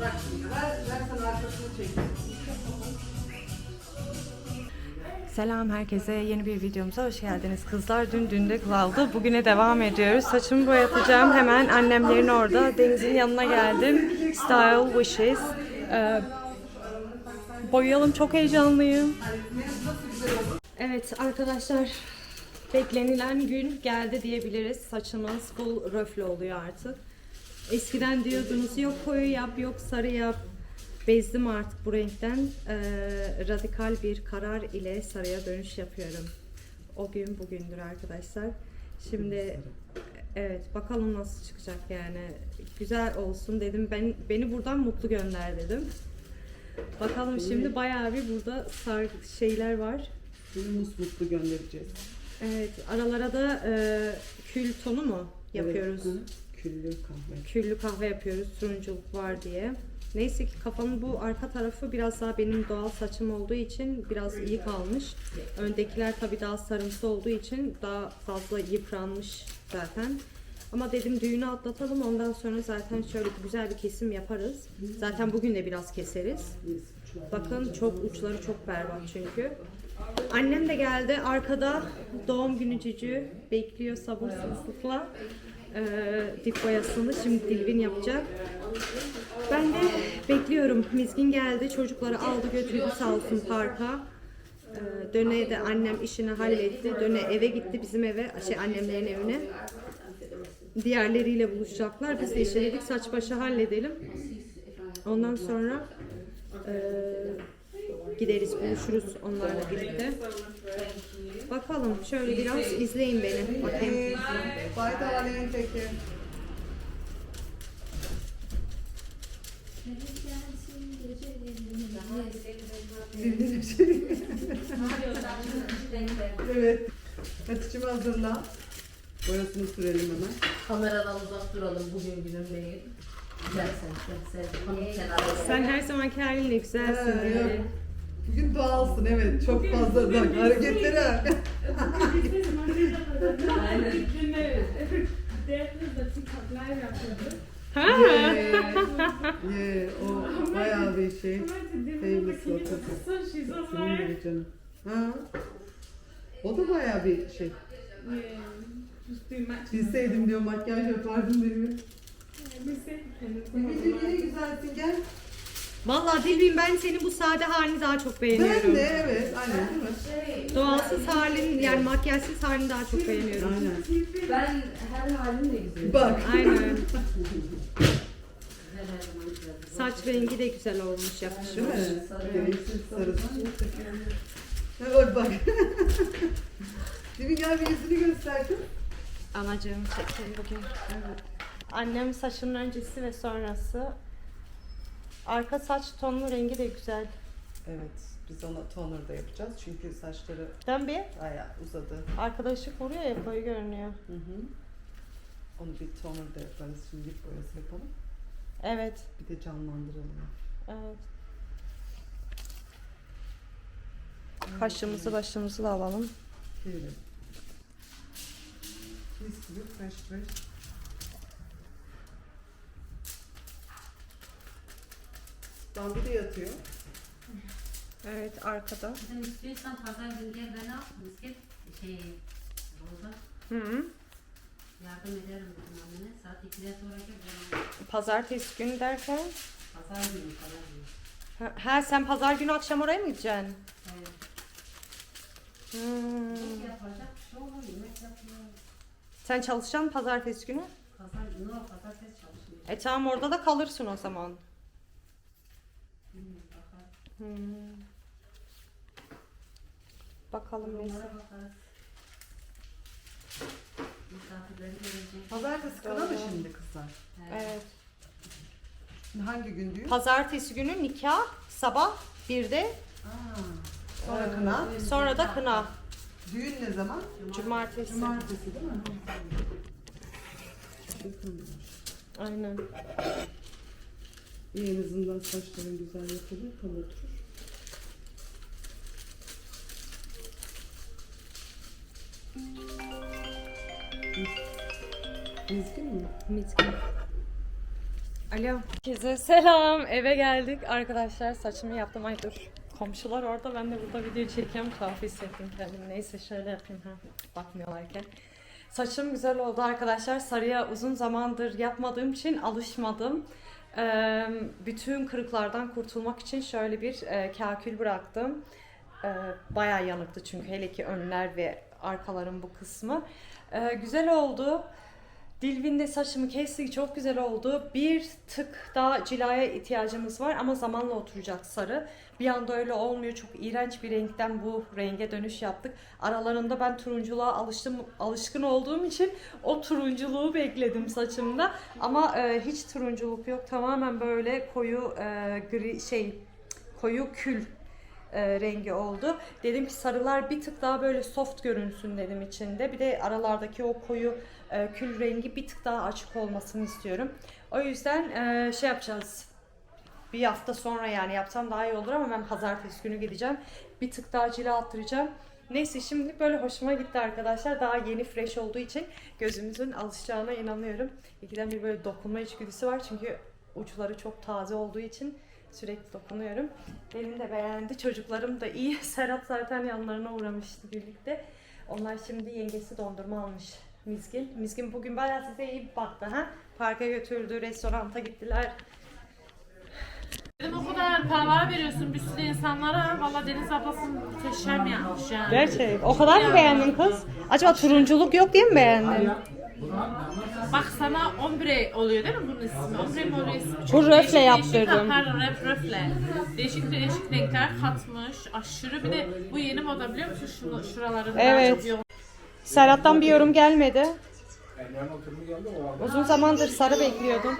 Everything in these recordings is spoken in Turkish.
Bak şimdi ver, ver sana arkasını çekeyim. Selam herkese. Yeni bir videomuza hoş geldiniz. Kızlar dün dünde kaldı. Bugüne devam ediyoruz. Saçımı boyatacağım. Hemen annemlerin orada. Deniz'in yanına geldim. Style Wishes. Ee, boyayalım. Çok heyecanlıyım. Evet arkadaşlar. Beklenilen gün geldi diyebiliriz. Saçımız full röfle oluyor artık. Eskiden diyordunuz yok koyu yap, yok sarı yap. Bezdim artık bu renkten. Ee, radikal bir karar ile sarıya dönüş yapıyorum. O gün bugündür arkadaşlar. Şimdi evet bakalım nasıl çıkacak yani. Güzel olsun dedim. Ben beni buradan mutlu gönder dedim. Bakalım şimdi bayağı bir burada sar şeyler var. Seni musmutlu göndereceğiz. Evet aralara da e, kül tonu mu yapıyoruz? Evet. Küllü kahve. küllü kahve yapıyoruz turunculuk var diye. Neyse ki kafanın bu arka tarafı biraz daha benim doğal saçım olduğu için biraz iyi kalmış. Öndekiler tabii daha sarımsı olduğu için daha fazla yıpranmış zaten. Ama dedim düğünü atlatalım ondan sonra zaten şöyle güzel bir kesim yaparız. Zaten bugün de biraz keseriz. Bakın çok uçları çok berbat çünkü. Annem de geldi arkada doğum günü cücü bekliyor sabırsızlıkla dip boyasını şimdi Dilvin yapacak. Ben de bekliyorum. Mizgin geldi çocukları aldı götürdü sağ olsun parka. Ee, döne de annem işini halletti. Döne eve gitti bizim eve, şey annemlerin evine. Diğerleriyle buluşacaklar. Biz de işe dedik saç başı halledelim. Ondan sonra eee, gideriz buluşuruz onlarla birlikte. Bakalım şöyle biraz izleyin beni. Bakayım. Bay Dağlayın peki. Zilin evet. Hatice'mi hazırla. Boyasını sürelim hemen. Kameradan uzak duralım bugün günün değil. Güzel sen, sen, her zamanki halinle güzelsin. Ha, yani. Bugün doğalsın evet. Çok fazla da hareketlere. Ha? Ye, o bayağı bir şey. Senin gibi canım. Ha. O da bayağı bir şey. Bilseydim diyor makyaj yapardım benim. Bilmiyorum yine güzelsin gel. Vallahi Dilbin ben senin bu sade halini daha çok Ben beğeniyorum. de evet aynen değil mi? Doğalsız halin yani makyajsız halini daha çok beğeniyorum. Aynen. Ben her halimle güzelim. Bak. Aynen. Halim güzel. Saç rengi de güzel olmuş Değil yakışmış. mi? Sarı. Gereksiz sarısı. Ha bak bak. Demin gel bir yüzünü göster kız. Anacığım çekelim bugün. Annem saçının öncesi ve sonrası. Arka saç tonlu rengi de güzel. Evet biz ona toner da yapacağız çünkü saçları bir. bayağı uzadı. Arkada ışık vuruyor ya koyu görünüyor. Hı hı. Onu bir toner da yaparız şimdi boyası yapalım. Evet. Bir de canlandıralım. Evet. Kaşımızı başımızı da alalım. Şöyle. Mis gibi fresh fresh. Bambi de yatıyor. Evet arkada. Sen istiyorsan pazar günü gel beni al. Misket şey burada Hı -hı. yardım ederim dedim annene. Saat 2'den sonra gel ben al. Pazartesi günü derken. Pazar günü pazar günü. Ha, ha, sen pazar günü akşam oraya mı gideceksin? Evet. Hmm. Yapacak bir şey olur. Yemek yapıyor. Sen çalışacaksın pazartesi günü. Pazar günü o pazartesi çalışmıyor. E tamam orada da kalırsın o zaman. Hmm. Bakalım neyse. Pazartesi kala mı şimdi kızlar? Evet. Hangi gün düğün? Pazartesi günü nikah sabah bir de Aa, sonra kına. sonra da kına. Düğün ne zaman? Cumartesi. Cumartesi değil mi? Aynen. İyi en azından saçların güzel yapılır, tam oturur. Ezgi mi? Miskin. Alo. Herkese selam. Eve geldik. Arkadaşlar saçımı yaptım. Ay dur. Komşular orada. Ben de burada video çekiyorum. Tuhaf hissettim kendimi. Neyse şöyle yapayım. Ha. Bakmıyorlarken. Saçım güzel oldu arkadaşlar. Sarıya uzun zamandır yapmadığım için alışmadım. Bütün kırıklardan kurtulmak için şöyle bir kakül bıraktım. Bayağı yanıktı çünkü hele ki önler ve arkaların bu kısmı. Güzel oldu. Dilvinde saçımı kestik çok güzel oldu. Bir tık daha cilaya ihtiyacımız var ama zamanla oturacak sarı. Bir anda öyle olmuyor. Çok iğrenç bir renkten bu renge dönüş yaptık. Aralarında ben turunculuğa alıştım, alışkın olduğum için o turunculuğu bekledim saçımda. Ama e, hiç turunculuk yok. Tamamen böyle koyu e, gri şey koyu kül e, rengi oldu. Dedim ki sarılar bir tık daha böyle soft görünsün dedim içinde. Bir de aralardaki o koyu e, kül rengi bir tık daha açık olmasını istiyorum. O yüzden e, şey yapacağız. Bir hafta sonra yani yapsam daha iyi olur ama ben pazartesi günü gideceğim. Bir tık daha cila attıracağım. Neyse şimdilik böyle hoşuma gitti arkadaşlar. Daha yeni fresh olduğu için gözümüzün alışacağına inanıyorum. İkiden bir böyle dokunma içgüdüsü var çünkü uçları çok taze olduğu için sürekli dokunuyorum. Benim de beğendi. Çocuklarım da iyi. Serap zaten yanlarına uğramıştı birlikte. Onlar şimdi yengesi dondurma almış. Mizgin. Mizgin bugün bayağı size iyi baktı ha. Parka götürdü, restoranta gittiler. Dedim o kadar paralar veriyorsun bir sürü insanlara. Valla Deniz ablasın muhteşem yapmış yani. Gerçek. O kadar mı beğendin kız? Acaba turunculuk yok diye mi beğendin? Bak sana ombre oluyor değil mi bunun ismi? Ombre mi oluyor ismi? Bu röfle değişik- yaptırdım. Ha, Pardon röf, röfle. Değişik değişik renkler katmış. Aşırı bir de bu yeni moda biliyor musun? Şunu, şuralarında Evet. çok yoğun. Serhat'tan bir yorum gelmedi. Uzun zamandır sarı bekliyordum.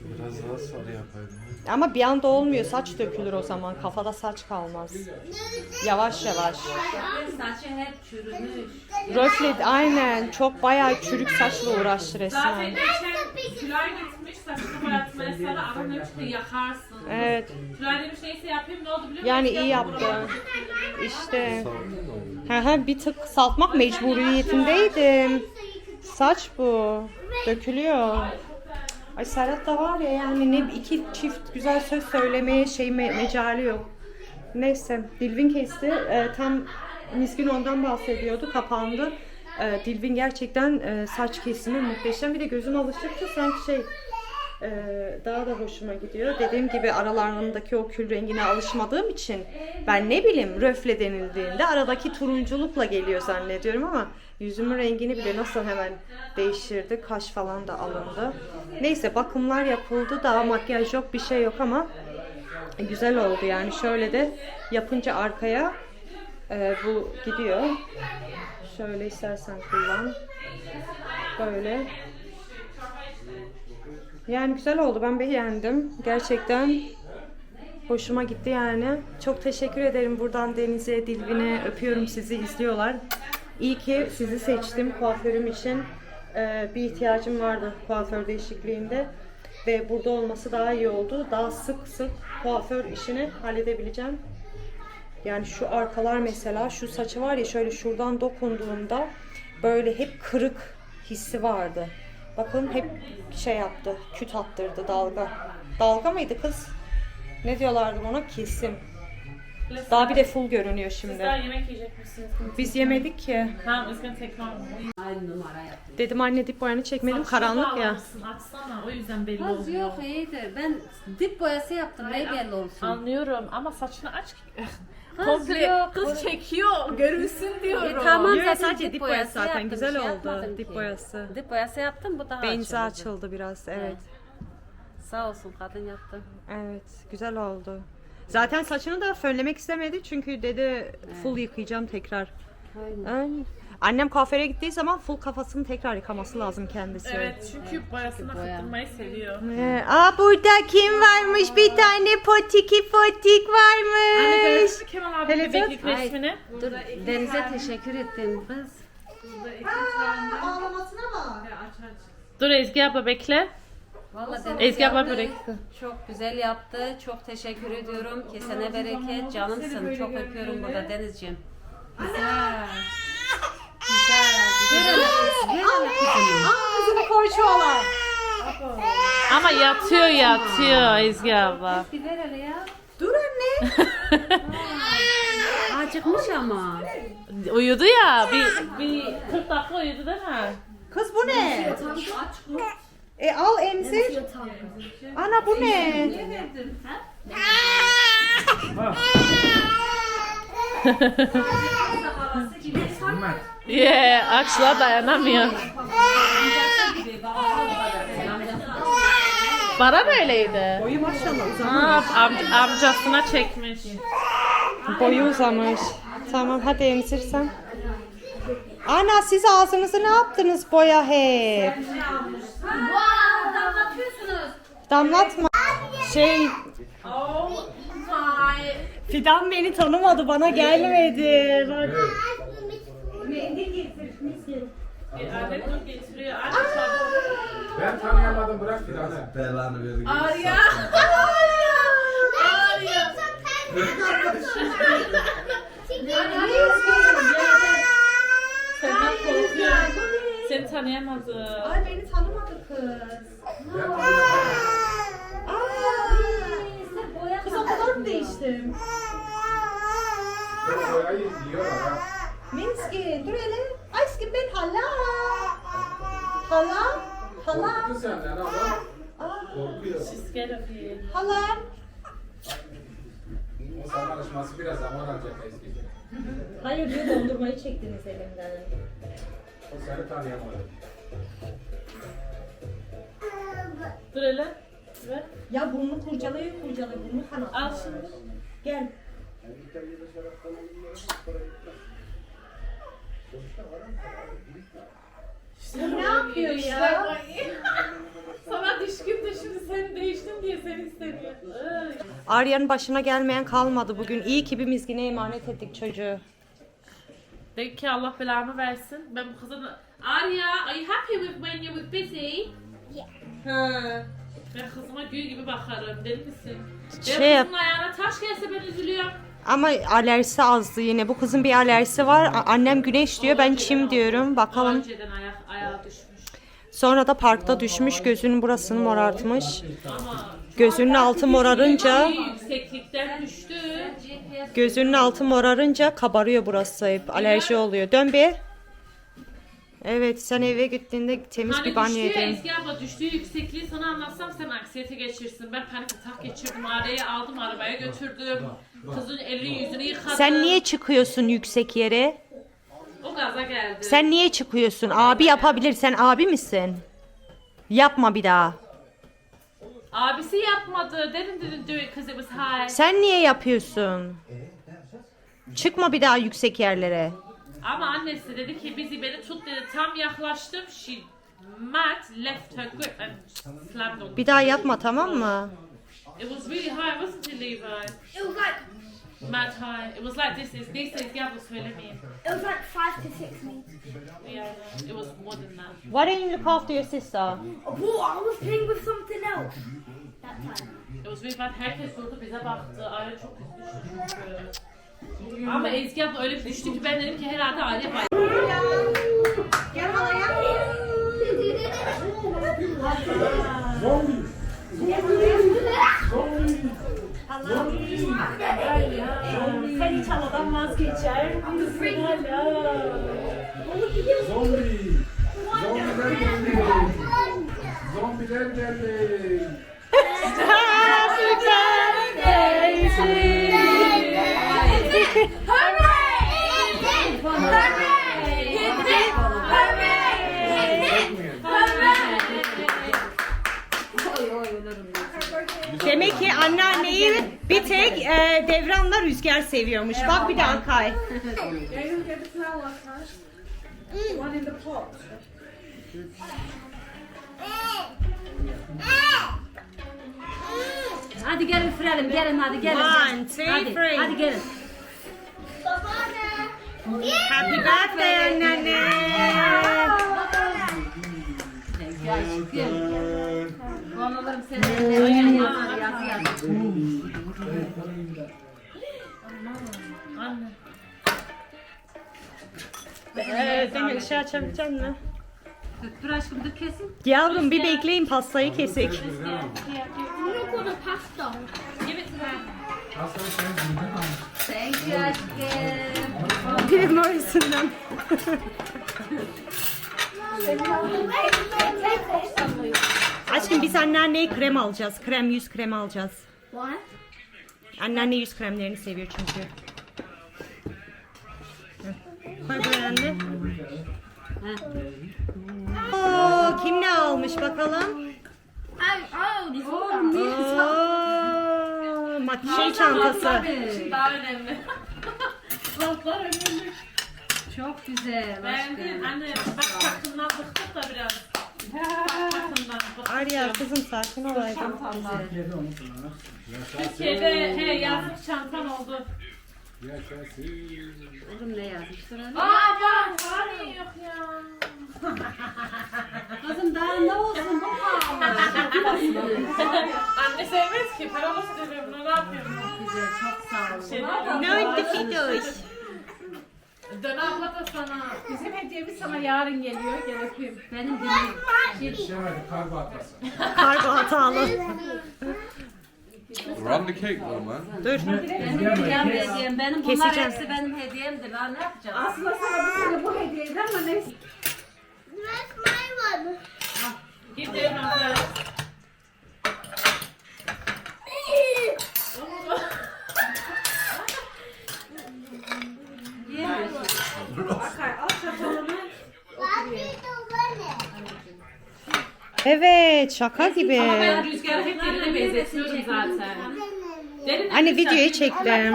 Biraz daha sarı yapaydım. Ama bir anda olmuyor. Saç dökülür o zaman. Kafada saç kalmaz. Yavaş yavaş. Saçı hep çürümüş. Röfle aynen. Çok bayağı çürük saçla uğraştı Zaten resmen. geçen Tülay gitmiş saçını boyatmaya sana demiş ki yakarsın. Evet. Tülay demiş neyse yapayım ne oldu biliyor musun? Yani iyi yaptı. İşte. Hı hı, bir tık saltmak mecburiyetindeydim. Saç bu. Dökülüyor. Ay Serhat da var ya yani ne iki çift güzel söz söylemeye şey me- mecali yok. Neyse Dilvin kesti. Ee, tam Miskin ondan bahsediyordu. Kapandı. Ee, Dilvin gerçekten e, saç kesimi muhteşem. Bir de gözüm alıştıkça sanki şey e, daha da hoşuma gidiyor. Dediğim gibi aralarındaki o kül rengine alışmadığım için ben ne bileyim röfle denildiğinde aradaki turunculukla geliyor zannediyorum ama yüzümün rengini bile nasıl hemen değiştirdi. Kaş falan da alındı. Neyse bakımlar yapıldı. Daha makyaj yok bir şey yok ama güzel oldu yani. Şöyle de yapınca arkaya e, bu gidiyor. Şöyle istersen kullan. Böyle. Yani güzel oldu. Ben beğendim. Gerçekten hoşuma gitti yani. Çok teşekkür ederim buradan Deniz'e, Dilvin'e. Öpüyorum sizi izliyorlar. İyi ki sizi seçtim kuaförüm için. Ee, bir ihtiyacım vardı kuaför değişikliğinde. Ve burada olması daha iyi oldu. Daha sık sık kuaför işini halledebileceğim. Yani şu arkalar mesela şu saçı var ya şöyle şuradan dokunduğumda böyle hep kırık hissi vardı. Bakın hep şey yaptı, küt attırdı dalga. Dalga mıydı kız? Ne diyorlardı ona? Kesim. Daha bir de full görünüyor Sizler şimdi. yemek yiyecek misiniz? Biz yemedik ki. Tamam üzgün tekrar. Aynı numara yaptım. Dedim anne dip boyanı çekmedim karanlık ya. Açsana o yüzden belli Kız oluyor. yok iyidir. Ben dip boyası yaptım. Ne belli olsun. Anlıyorum ama saçını aç. Kız Komple yok. kız çekiyor görünsün diyorum. E, tamam Yok, zaten sadece dip boyası zaten. yaptım, Güzel şey oldu, dip ki. boyası. Dip boyası yaptım bu daha Benzi açıldı. açıldı biraz evet. Sağ olsun kadın yaptı. Evet, güzel oldu. Zaten saçını da fönlemek istemedi çünkü dedi full yıkayacağım tekrar. Aynen. Ay. Annem kuaföre gittiği zaman full kafasını tekrar yıkaması lazım kendisi. Evet çünkü boyasını boya. akıttırmayı seviyor. Ee, aa burada kim varmış? Bir tane potiki potik Anne varmış. gördün mü Kemal abi Hele bebeklik Ay, resmini? Dur Deniz'e teşekkür ettim kız. Ağlamasına bak. Dur Ezgi abla bekle. Vallahi Deniz Ezgi abla yaptı, börek. Çok güzel yaptı. Çok teşekkür ediyorum. Kesene bereket. Canımsın. Çok öpüyorum burada Denizciğim. Güzel. Güzel. Güzel. Güzel. Kızımı konuşuyorlar. Ama yatıyor yatıyor Ezgi abla. Bir ver hele ya. Dur anne. Acıkmış ama. Uyudu ya. Bir, bir 40 dakika uyudu değil mi? Kız bu ne? E al emzir. Ana bu ne? Yeah, açla dayanamıyor. Bana da öyleydi. Boyu maşallah Ha, am- amcasına çekmiş. Boyu uzamış. Tamam hadi emzir sen. Ana siz ağzınızı ne yaptınız boya hep? Damlatma. Şey Fidan beni tanımadı bana gelmedi. Bak. Anne dur getiriyor. Anne çabuk. Ben tanıyamadım bırak bir tane. Belanı verdi. Arya. Arya. Senden korkuyor. Seni tanıyamadı. Ay beni tanımadı kız. Kız o kadar mı değiştim? Ben boyayı yiyorlar ha. Minskin dur hele. Aşkım ben hala. Hala. Hala. Korktu senden ama. Korkuyor. She's scared of you. Hala. O alışması biraz zaman alacak eski. Hayır diyor dondurmayı çektiniz elimden. O seni tanıyamadı. Dur hele. Ver. Ya burnunu kurcalıyor kurcalıyor burnu kanat. Al şunu. Gel. Ne yapıyor ya? Sana düşkün de şimdi sen değiştin diye seni istemiyor. Arya'nın başına gelmeyen kalmadı bugün. İyi ki bir mizgine emanet ettik çocuğu. De ki Allah belamı versin. Ben bu kıza da... Arya, are you happy with when you were busy? Ha. Ben kızıma gül gibi bakarım. Deli misin? Şey Benim yap- kızımın ayağına taş gelse ben üzülüyorum. Ama alerjisi azdı yine. Bu kızın bir alerjisi var. A- Annem güneş diyor, ben çim diyorum. Bakalım. Önceden ayak, ayağa düşmüş. Sonra da parkta düşmüş, gözünün burasını morartmış. Gözünün altı morarınca, iyi yükseklikten düştü. gözünün altı morarınca kabarıyor burası hep. Alerji oluyor. Dön bir. Evet, sen eve gittiğinde temiz Hani bir banyo düştüğü edin. Ezgi abla düştüğü yüksekliği sana anlatsam sen anksiyete geçirsin. Ben panik atak geçirdim. Arya'yı aldım arabaya götürdüm. Kızın elini yüzünü yıkadım. Sen niye çıkıyorsun yüksek yere? O gaza geldi. Sen niye çıkıyorsun? Abi yapabilir. Sen abi misin? Yapma bir daha. Abisi yapmadı. Derin didn't do it because it was high. Sen niye yapıyorsun? Çıkma bir daha yüksek yerlere. Ama annesi dedi ki bizi beni tut dedi. Tam yaklaştım. She mad left her grip and slammed on. Bir daha yapma tamam mı? It was really high, wasn't it, Levi? It was like Mad high. It was like this. Is this is Gabba söylemeyin. it was like five to six meters. Yeah, it was more than that. Why don't you look after your sister? Oh, I was playing with something else that time. It was really bad. Herkes durdu bize baktı. Arya çok üzmüştü. Ama Ezgi abla öyle düştü ki ben dedim ki herhalde Arya bay. Sen hiç havadan vazgeçer misin hala? Zombi. Zombiler geldi. Zombiler geldi. Demek ki anneanneyi bir tek e, devranla rüzgar seviyormuş. Bak bir daha kay. Hadi gelin üfleyelim gelin hadi gelin. One, two, hadi, three. hadi gelin. Happy birthday anneanne. Oğlum senin eline yazar yazı yazar. Anne. Ee, Demir ışığı açabilecek misin? Dur aşkım dur kesin. Yavrum bir bekleyin pastayı gonna call the pasta. Ama. Thank you aşkım. Birim arasından. Aşkım biz anneanneye krem alacağız. Krem yüz krem alacağız. Why? Anneanne yüz kremlerini seviyor çünkü. Koy buraya anne. Oo, kim ne almış bakalım? Oh, oh, Oo, makyaj çantası. Daha önemli. Laflar önemli. Çok güzel Beğendin. aşkım. Anne bak takımdan bıktık da biraz. Takımdan bıktık. Arya kızım sakin ol onu kullanır. Türkiye'de he yazlık çantan oldu. Yaşasın. Oğlum ne yazmışlar anne? Aa bak var mı yok ya. Kızım daha ne olsun bu Anne sevmez ki. Paralı söylüyor bunu ne yapıyorum? Güzel çok sağ olun. Şey, Ne oldu Fidoş? Dön abla da sana. Bizim hediyemiz sana yarın geliyor. Gel öpeyim. Benim dinleyin. Yetişemedi kargo atması. Kargo hatalı. Run the cake though, man. Dur. Benim hediyem hediyem. Benim bunlar Keseceğim. hepsi benim hediyemdir. Daha ne yapacağız? Aslında sana bu sene bu hediyeydi ama neyse. That's my one. Git evin abla. Evet şaka gibi. Ama ben Rüzgar'ı hep derine benzetiyorum zaten. Derin Rüzgar, videoyu çektim.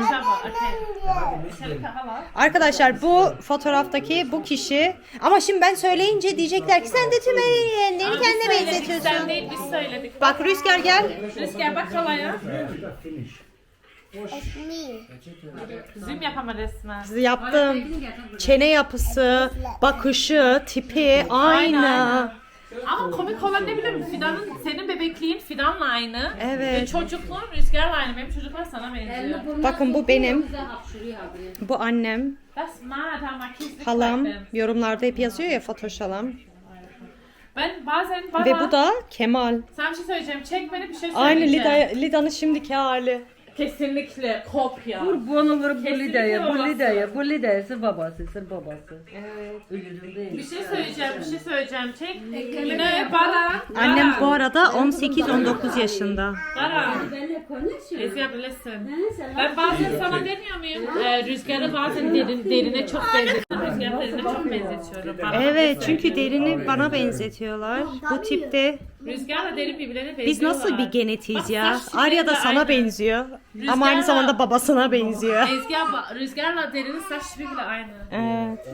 Arkadaşlar bu fotoğraftaki bu kişi ama şimdi ben söyleyince diyecekler ki sen de tüm yeğenleri kendine Sen benzetiyorsun. değil biz söyledik. Bak Rüzgar gel. Rüzgar bak kalaya. Finish. Me. Zoom yapama resmen. Yaptım. Çene yapısı, bakışı, tipi aynı. Ama komik olan ne biliyor musun? Fidan'ın, senin bebekliğin Fidan'la aynı. Evet. Ve çocukluğun Rüzgar'la aynı. Benim çocuklar sana benziyor. Bakın bu benim. Bu annem. Halam. Yorumlarda hep yazıyor ya Fatoş halam. Ben bazen baba... Ve bu da Kemal. Sana bir şey söyleyeceğim. Çek beni bir şey söyleyeceğim. Aynı Lida, Lida'nın şimdiki hali. Kesinlikle kopya. Vur bu Kesinlikle Lida'ya, bu babası. Lida'ya, bu Lida'yası babası, sır babası. Ölürüm değil. Bir şey söyleyeceğim, bir şey söyleyeceğim. Çek. Yine Baran. Annem bu arada 18-19 yaşında. Baran. Benimle konuşuyor. Ezgi abla listen. Ben bazen sana demiyor muyum? Ee, rüzgarı bazen derin, derine çok benzetiyorum. Rüzgarı derine çok benzetiyorum. Bana Evet çünkü derini bana benzetiyorlar. Bu tipte. Rüzgarla derin birbirlerine benziyorlar. Biz nasıl bir genetiyiz Bak, ya? saç Arya da sana aynı. benziyor. Ama aynı Rüzgarla- zamanda babasına benziyor. Abla, rüzgarla derinin saç tipi bile aynı. Evet.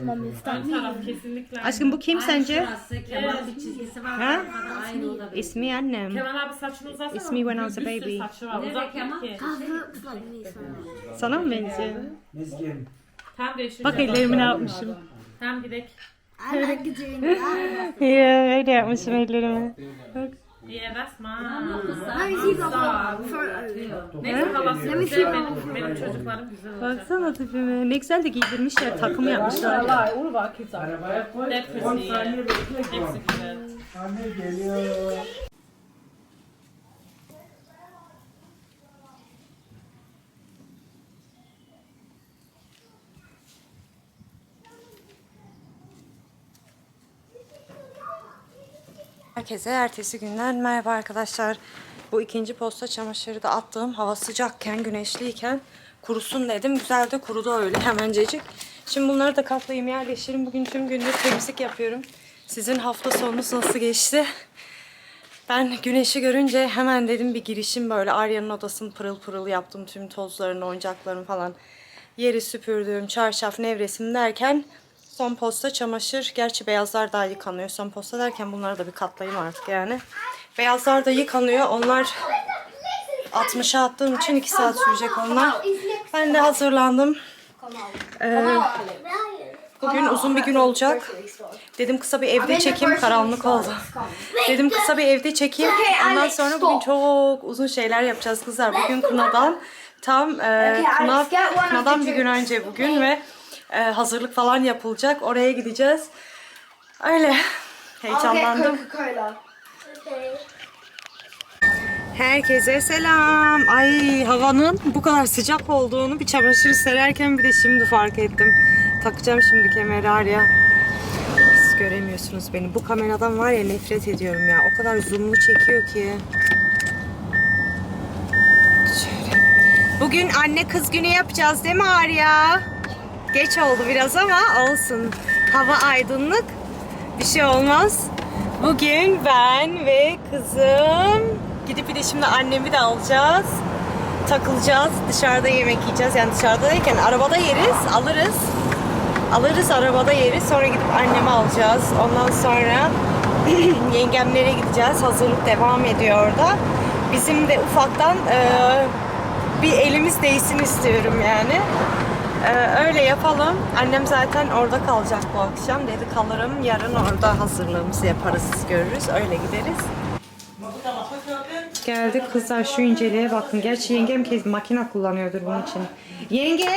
Ön taraf kesinlikle aynı. Aşkım bu kim sence? Şurası Kemal bir çizgisi var. Ha? Aynı olabilir. İsmi annem. Kemal abi saçını uzatsana. It's me when I was a Bir sürü baby. saçı var. Uzat Kemal? ki. Sana mı benziyor? Mezgin. Tam değiştireceğim. Bak ellerimi ne yapmışım. Tam gidek. I like doing that. Ya öyle yapmışım ellerimi. Yeah, that's mine. Let me see the photo. Neyse güzel. Benim, benim çocuklarım güzel olacak. Baksana tipime. Ne güzel de giydirmişler. Takım yapmışlar. Allah, ulu vakit. Arabaya koy. Hepsi 10 iyi. saniye bekle. Hepsi güzel. Anne geliyor. Herkese ertesi günden merhaba arkadaşlar. Bu ikinci posta çamaşırı da attım. Hava sıcakken, güneşliyken kurusun dedim. Güzel de kurudu öyle hemencecik. Şimdi bunları da katlayayım yerleştirin. Bugün tüm gündür temizlik yapıyorum. Sizin hafta sonunuz nasıl geçti? Ben güneşi görünce hemen dedim bir girişim böyle Arya'nın odasını pırıl pırıl yaptım. Tüm tozlarını, oyuncaklarını falan yeri süpürdüm, çarşaf, nevresim derken son posta çamaşır. Gerçi beyazlar daha yıkanıyor. Son posta derken bunları da bir katlayayım artık yani. Beyazlar da yıkanıyor. Onlar 60'a attığım için 2 saat sürecek onlar. Ben de hazırlandım. Ee, bugün uzun bir gün olacak. Dedim kısa bir evde çekeyim. Karanlık oldu. Dedim kısa bir evde çekeyim. Ondan sonra bugün çok uzun şeyler yapacağız kızlar. Bugün kınadan tam e, kına, kınadan bir gün önce bugün ve e, hazırlık falan yapılacak. Oraya gideceğiz. Öyle. Heyecanlandım. Herkese selam. Ay havanın bu kadar sıcak olduğunu bir çamaşır sererken bir de şimdi fark ettim. Takacağım şimdi kemeri Arya. Siz göremiyorsunuz beni. Bu kameradan var ya nefret ediyorum ya. O kadar zoomlu çekiyor ki. Şöyle. Bugün anne kız günü yapacağız değil mi Arya? Geç oldu biraz ama olsun. Hava aydınlık. Bir şey olmaz. Bugün ben ve kızım gidip bir de şimdi annemi de alacağız. Takılacağız. Dışarıda yemek yiyeceğiz. Yani dışarıda derken arabada yeriz, alırız. Alırız arabada yeriz. Sonra gidip annemi alacağız. Ondan sonra yengemlere gideceğiz. Hazırlık devam ediyor orada. Bizim de ufaktan eee, bir elimiz değsin istiyorum yani. Ee, öyle yapalım. Annem zaten orada kalacak bu akşam. Dedi kalırım. Yarın orada hazırlığımızı yaparız. Görürüz. Öyle gideriz. Geldik kızlar şu inceliğe bakın. Gerçi yengem kez makine kullanıyordur bunun için. Yenge!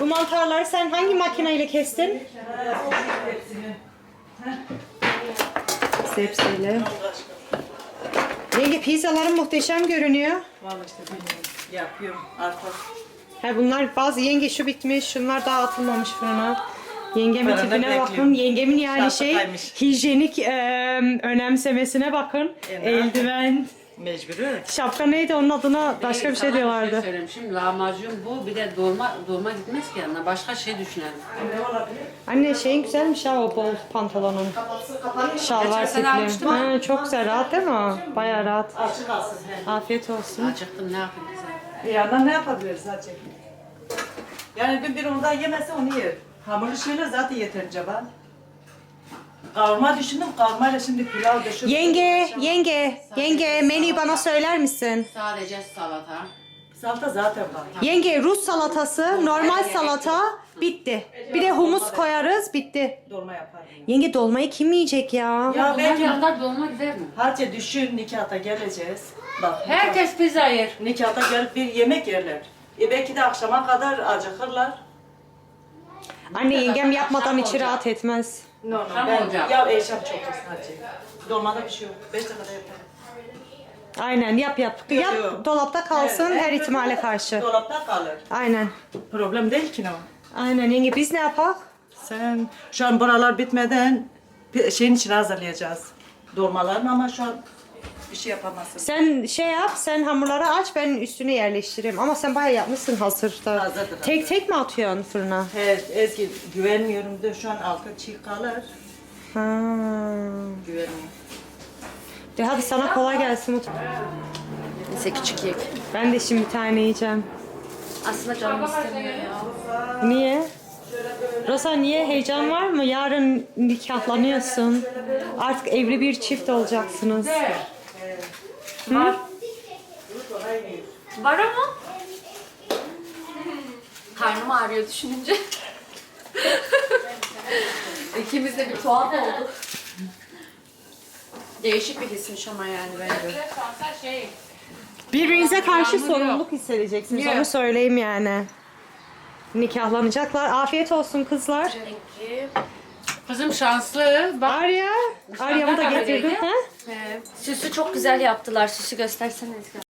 Bu mantarları sen hangi makineyle kestin? Sepsiyle. Yenge pizzaların muhteşem görünüyor. Vallahi işte bilmiyorum. Yapıyorum. Arpa. He bunlar bazı yenge şu bitmiş, şunlar daha atılmamış fırına. Yengemin Fırında tipine bakın. bekliyorum. Yengemin yani şey Şartıkaymış. hijyenik e, önemsemesine bakın. Evet. Eldiven, Mecburi. şapka neydi onun adına başka bir şey diyorlardı. söyleyeyim. Şimdi lahmacun bu bir de dolma dolma gitmez ki yanına. Başka şey düşünelim. Anne şeyin güzelmiş ha o bol pantolonun. Şalvar Geçen sene almıştım tipli. ha. Ha, çok güzel rahat değil mi o? Baya rahat. Açık alsın. Afiyet olsun. Acıktım ne yapayım kızım. Bir yandan ne yapabiliriz hacı? Yani dün bir ondan yemese onu yer. Hamurlu şeyler zaten yeterince var. Kavurma düşündüm. Kavurmayla şimdi pilav da şu. Yenge, yenge, yenge menüyü bana söyler misin? Sadece salata. Salata zaten var. Yenge Rus salatası, normal salata bitti. Bir de humus koyarız bitti. Dolma yaparım. Yenge dolmayı kim yiyecek ya? Ya Bunlar belki yanında dolma gider mi? Hacı düşün nikahta geleceğiz. Bak Herkes pizza yer. nikahta gelip bir yemek yerler. E belki de akşama kadar acıkırlar. Anne yengem yapmadan içi rahat etmez. No no Tam ben olacak. ya eşam çok hacı. Dolmada bir şey yok. Beş dakikada yaparım. Aynen yap yap. Yap Yok. dolapta kalsın Evet, her evet, ihtimale karşı. Dolapta kalır. Aynen. Problem değil ki ne o. Aynen yenge biz ne yapak? Sen şu an buralar bitmeden şeyin için hazırlayacağız. Dolmaların ama şu an bir şey yapamazsın. Sen şey yap, sen hamurları aç, ben üstüne yerleştireyim. Ama sen bayağı yapmışsın hazırda. Hazırdır, Tek tek mi atıyorsun fırına? Evet Ezgi güvenmiyorum da şu an altı çiğ kalır. Ha. Güvenmiyorum. De hadi sana kolay gelsin. Mut- Neyse küçük yek. Ben de şimdi bir tane yiyeceğim. Aslında canım istemiyor ya. Niye? Rosa niye? Heyecan var mı? Yarın nikahlanıyorsun. Artık evli bir çift olacaksınız. Var. Var ama. Karnım ağrıyor düşününce. İkimiz de bir tuhaf oldu. Değişik bir hismiş ama yani bence. Birbirinize karşı sorumluluk hissedeceksiniz. Onu söyleyeyim yani. Nikahlanacaklar. Afiyet olsun kızlar. Kızım şanslı. Bak Arya. Arya'mı da getirdim. Ha? Süsü çok güzel yaptılar. Süsü göstersene Ezgi.